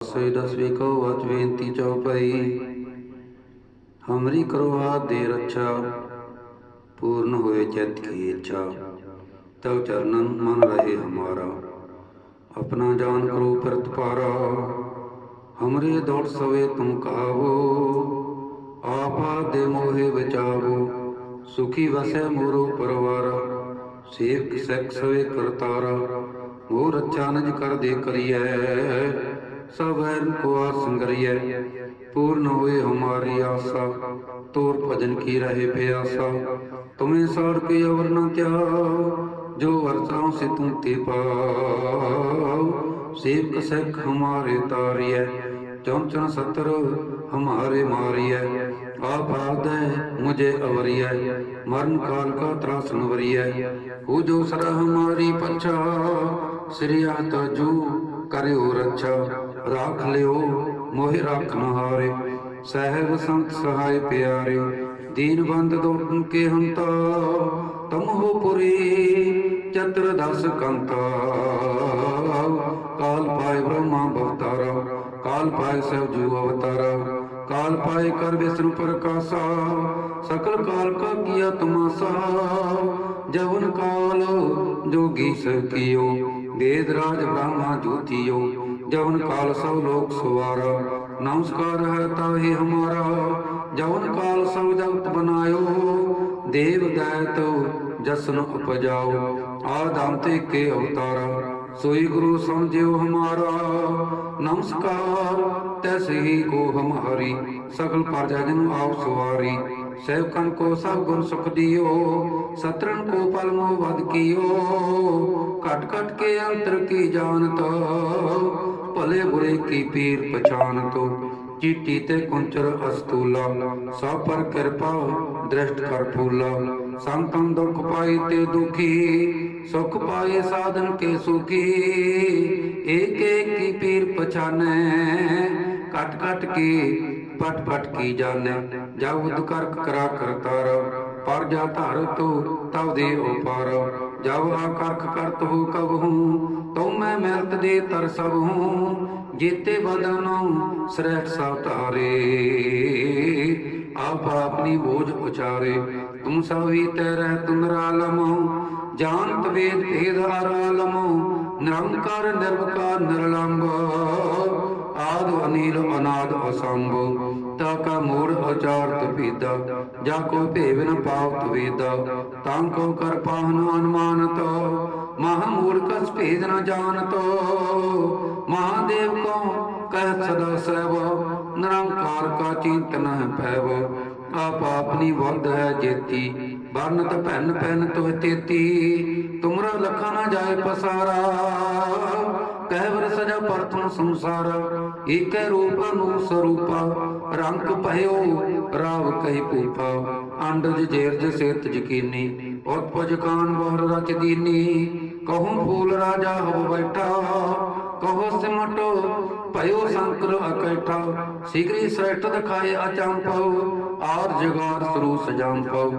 ਸੇ ਦਸਵੀ ਕੋ ਵਚ ਬੇਨਤੀ ਚਉਪਈ ਹਮਰੀ ਕਰੋ ਹਾਥ ਦੇ ਰੱਛਾ, ਪੂਰਨ ਹੋਏ ਚਿਤ ਕੀ ਇੱਛਾ। ਤਉ ਚਰਨਨ ਮਨ ਰਹੇ ਹਮਾਰਾ, ਆਪਣਾ ਜਾਨ ਕਰੋ ਫਿਰਤ ਪਾਰਾ। ਹਮਰੇ ਦੌੜ ਸਵੇ ਤੁਮ ਕਾਵੋ, ਆਪਾ ਦੇ ਮੋਹਿ ਬਚਾਵੋ। ਸੁਖੀ ਵਸੈ ਮੋਰੋ ਪਰਵਾਰਾ, ਸੇਵਕ ਸਖ ਸਵੇ ਕਰਤਾਰਾ। ਮੋਰ ਅੱਛਾ ਨਿਜ ਕਰ ਦੇ ਕਰੀਐ। ਸਭ ਐਨ ਕੋ ਆਸੰਗਰੀਐ ਪੂਰਨ ਹੋਏ ਹਮਾਰੀ ਆਸਾ, ਤੋਰ ਭਜਨ ਕੀ ਰਹੇ ਪਿਆਸਾ। ਤੁਮੇ ਸਾਰ ਕੇ ਅਵਰ ਨ ਤਿਆਓ, ਜੋ ਵਰਤਾਂ ਸੇ ਤੁਮ ਤੇ ਪਾਓ। ਸੇਵਕ ਸਖ ਹਮਾਰੇ ਤਾਰੀਐ ਚੌਂ ਸਤਰ ਹਮਾਰੇ ਮਾਰੀਐ। ਆਪ ਆਦੈ ਮੁਝੇ ਅਵਰੀਐ, ਮਰਨ ਕਾਲ ਕਾ ਤਰਾਸਨ ਵਰੀਐ। ਹੋ ਜੋ ਸਦਾ ਹਮਾਰੀ ਪਛਾ ਸ੍ਰੀਆ ਤਜੂ ਕਰਿਓ ਰੱਛਾ। ਰੱਖ ਲਿਓ, ਮੋਹਿ ਰੱਖਨ ਹਾਰੇ। ਸਹਿਬ ਸੰਤ ਸਹਾਇ ਪਿਆਰੇ, ਦੀਨ ਬੰਦ ਦੋਟਨ ਕੇ ਹੰਤਾ। ਤਮਹੁ ਪੁਰੀ, ਚਤਰ ਦਸ ਕੰਤਾ। ਕਾਲ ਪਾਏ ਬ੍ਰਹਮਾ ਅਵਤਾਰਾ, ਕਾਲ ਪਾਏ ਸਭ ਜੂ ਅਵਤਾਰਾ। ਕਾਲ ਪਾਏ ਕਰ ਵਿਸ਼ਨੂੰ ਪ੍ਰਕਾਸ਼ਾ, ਸਕਲ ਕਾਲ ਕਾ ਕੀਆ ਤਮਾਸਾ। ਜਵਨ ਕਾਲ ਜੋਗੀ ਸਕਿਓ ਵੇਦ ਰਾਜ ਬ੍ਰਹਮਾ ਜੋਤੀਓ। ਜਵਨ ਕਾਲ ਸਭ ਲੋਕ ਸਵਾਰ। ਨਮਸਕਾਰ ਹੈ ਤਾਹੀ ਹਮਾਰਾ। ਜਵਨ ਕਾਲ ਸਭ ਜਗਤ ਬਨਾਇਓ। ਦੇਵ ਦਇਤ ਜਸਨ ਉਪਜਾਓ। ਆਦਮ ਤੇ ਕੇ ਅਵਤਾਰਾ। ਸੋਈ ਗੁਰੂ ਸਮਝਿਓ ਹਮਾਰਾ। ਨਮਸਕਾਰ ਤੈਸਹੀ ਕੋ ਹਮਾਰੀ ਸਕਲ ਪਰਜਾ ਜਨ ਆਪ ਸਵਾਰੀ। ਸੇਵਕਨ ਕੋ ਸਭ ਗੁਣ ਸੁਖ ਦਿਓ ਸਤਰਨ ਕੋ ਪਲ ਮੋ ਵਦ ਕੀਓ। ਘਟ ਘਟ ਕੇ ਅੰਤਰ ਕੀ ਜਾਣਤ, ਭਲੇ ਬੁਰੇ ਕੀ ਪੀਰ ਪਛਾਨਤ ਚੀਟੀ ਤੇ ਕੁੰਚਰ ਅਸਤੂਲਾ, ਸਭ ਪਰ ਕਿਰਪਾ ਦ੍ਰਿਸ਼ਟ ਕਰ ਫੂਲਾ। ਸੰਤਨ ਦੁਖ ਪਾਈ ਤੇ ਦੁਖੀ, ਸੁਖ ਪਾਏ ਸਾਧਨ ਕੇ ਸੁਖੀ। ਏਕ ਏਕ ਕੀ ਪੀਰ ਪਛਾਨੈ, ਘਟ ਘਟ ਕੇ ਪਟ ਪਟ ਕੀ ਜਾਣੈ? ਜਬ ਉਦ ਕਰਕ ਕਰਾ ਕਰਤਾਰ ਪਰ ਜਾ ਧਰ ਤੋ, ਤਵ ਦੇ ਉਪਾਰ। ਜਬ ਆ ਕਰਖ ਕਰਤ ਹੋ ਕਬ ਤਉ ਮੈਂ ਮਿਲਤ ਦੇ ਤਰ ਸਭ ਹੂੰ ਜੀਤੇ ਬਦਨੋ ਸ੍ਰੇਸ਼ਟ ਸਭ ਧਾਰੇ। ਆਪ ਆਪਣੀ ਬੋਝ ਉਚਾਰੇ। ਤੁਮ ਸਭੀ ਤੇਰੇ ਤੁਮਰਾਲਮ ਜਾਨਤ ਵੇਦ ਭੇਦ ਆਰਾਲਮ ਨਿਰੰਕਾਰ ਨਿਰਵਕਾਰ ਨਿਰਲੰਭ ਆਦ ਅਨੀਲ ਅਨਾਦ ਅਸੰਭ। ਤਾ ਕਾ ਮੂੜ ਅਚਾਰਤ ਪੀਦਾ ਜਾ ਕੋ ਭੇਵ ਨ ਪਾਵਤ ਵੇਦਾ, ਤਾਂ ਕੋ ਕਰ ਪਾਹਨ ਅਨੁਮਾਨਤ ਮਹਾ ਮੂੜ ਭੇਦ ਨ ਜਾਣਤ ਮਹਾਦੇਵ ਕੋ ਕਹਿ ਸਦਾ ਸਹਿਬ, ਨਿਰੰਕਾਰ ਕਾ ਚਿੰਤਨ ਹੈ ਭੈਵ, ਆਪ ਆਪਣੀ ਵੰਦ ਹੈ ਜੇਤੀ। ਵਰਨਤ ਭੈਨ ਭੈਨ ਤੋਹ ਤੇਤੀ, ਤੁਮਰਾ ਲਖਾ ਨਾ ਜਾਏ ਪਸਾਰਾ। ਕਹਿ ਸਜਾ ਪਰਥਨ ਸੰਸਾਰ, ਏਕੈ ਰੂਪ ਨੂੰ ਸਰੂਪਾ। ਰੰਗ ਭਇਓ, ਰਾਵ ਕਹਿ ਪੂਪਾ ਅੰਡਜ ਜੇਰਜ ਸੇਤ ਜਕੀਨੀ, ਉਤਪਜ ਕਾਨ ਬਹਰ ਰਚ ਦੀਨੀ। ਕਹੂੰ ਫੂਲ ਰਾਜਾ ਹੋ ਬੈਠਾ, ਕਹੋ ਸਿਮਟੋ ਭਇਓ ਸੰਕਰ ਅਕੈਠਾ। ਸਿਗਰੀ ਸ੍ਰੇਸ਼ਟ ਦਿਖਾਏ ਅਚੰਪਉ ਆਰ ਜਗਾਰ ਸਰੂ ਸਜੰਪਉ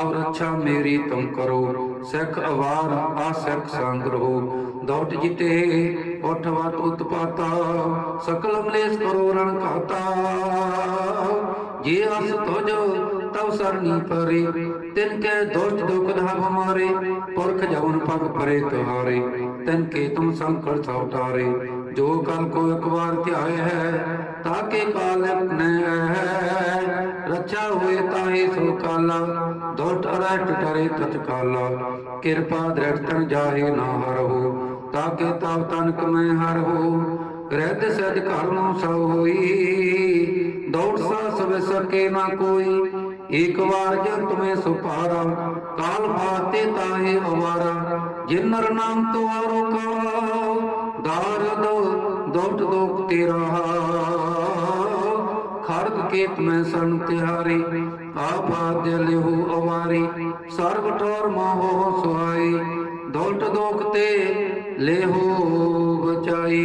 ਅਵ ਰੱਛਾ ਮੇਰੀ ਤੁਮ ਕਰੋ। ਸਿੱਖ ਅਵਾਰ, ਆ ਸਿੱਖ ਸੰਗ ਰਹੋ। ਦੌਟ ਜਿਤੇ ਉਠ ਉਤਪਾਤਾ ਸਕਲ ਮਲੇਸ਼ ਕਰੋ ਰਣ ਖਾਤਾ ਜੇ ਅਸ ਤੁਜ, ਤਵ ਸਰਨੀ ਪਰੇ। ਤਿਨ ਕੇ ਦੁਸ਼ਟ ਦੁਖ ਧਾਵ ਮਾਰੇ ਪੁਰਖ ਜਵਨ ਪਗ ਪਰੇ ਤੁਹਾਰੇ। ਤਿਨ ਕੇ ਤੁਮ ਸੰਕਟ ਸਉਟਾਰੇ ਜੋ ਕਲ ਕੋ ਇੱਕ ਵਾਰ ਧਿਆਏ ਹੈ ਤਾਕੇ ਕਾਲ ਨੇ ਰੱਛਾ ਹੋਏ ਤਾਹੇ ਸੋ ਕਾਲਾ ਦੁਸ਼ਟ ਅਰਟ ਟਰੇ ਤਤ ਕਾਲਾ ਕਿਰਪਾ ਦ੍ਰਿੜਤਨ ਜਾਹੇ ਨਾ ਹਰਹੋ ਤਾਕੇ ਤਵ ਤਨਕ ਮੈਂ ਹਰਹੋ ਰਹਿਤ ਸਜ ਘਰ ਨੂੰ ਹੋਈ, ਦੌੜ ਸਾ ਸਵੇ ਸਕੇ ਨਾ ਕੋਈ। ਇਕ ਵਾਰ ਜਨ ਤੁਮੇ ਸੁਪਾਰਾ ਕਾਲ ਬਾਤੇ ਤਾਹੇ ਅਵਾਰਾ। ਜਿਨ ਨਰ ਨਾਮ ਤੁਆਰੋ ਕਾ ਦਾਰਦ ਦੋਟ ਦੋਕ ਤੇਰਾ। ਖੜਗ ਕੇ ਤੁਮੈ ਸਨ ਤਿਹਾਰੀ, ਆਪ ਆਦਿ ਲਿਹੂ ਅਵਾਰੀ ਸਰਬ ਠੋਰ ਮੋਹ ਸੁਹਾਈ ਦੋਟ ਦੋਕ ਤੇ ਲੇਹੋ ਬਚਾਈ